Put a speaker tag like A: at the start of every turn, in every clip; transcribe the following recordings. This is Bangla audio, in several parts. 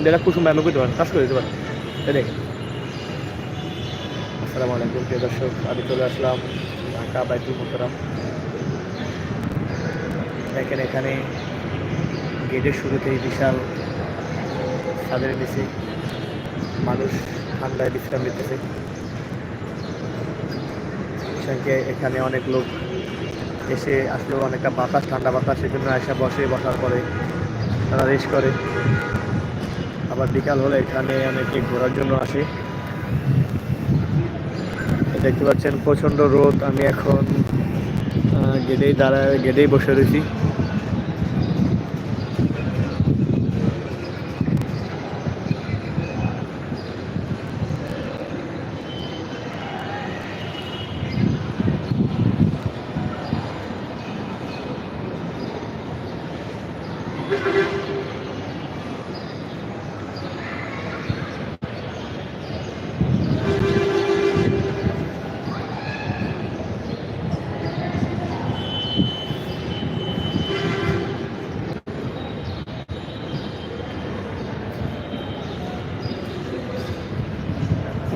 A: কিন্তু এটা কুসুম ব্যায়াম করতে পারেন কাজ করে দিতে পারেন দেখেন। আসসালামু আলাইকুম, প্রিয় দর্শক। আমি চলে আসলাম ঢাকা বাইতুল মোতারাম দেখেন এখানে গেটের শুরুতেই বিশাল ছাদের নিচে মানুষ ঠান্ডায় বিশ্রাম নিতেছে। সঙ্গে এখানে অনেক লোক এসে আসলে, অনেকটা বাতাস, ঠান্ডা বাতাস সেজন্য এসে বসে, বসার পরে তারা রেস্ট করে। আবার বিকাল হলে এখানে অনেকে ঘোরার জন্য আসে। দেখতে পাচ্ছেন প্রচণ্ড রোদ, আমি এখন গেটেই দাঁড়ায়, গেটেই বসে রয়েছি।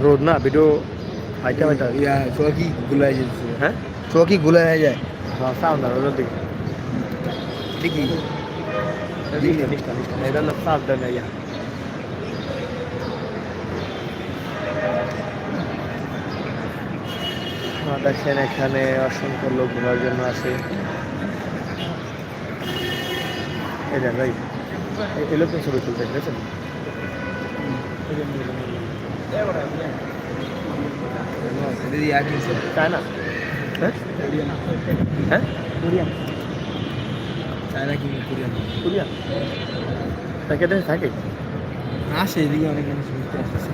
A: রোদ না? ভিডিও হাইটা হাইটা
B: ইয়া গুলাই যাচ্ছে
A: হ্যাঁ?
B: হয়ে যায়?
A: হ্যাঁ সাউন্ড না রোদ এটা দেন ইয়া। হ্যাঁ, দেখেন এখানে অসংখ্য লোক ঘোরার জন্য আসে। এই দেন ভাই এই- এই ছবি তুলতে দেখেছেন?
B: দিদি আর কি
A: চায় না হ্যাঁ হ্যাঁ
B: চায়না কি কোরিয়ান
A: কুরিয়া থাকে দেশে থাকে
B: আসে এদিকে অনেক মানুষ ঘুরতে আসছে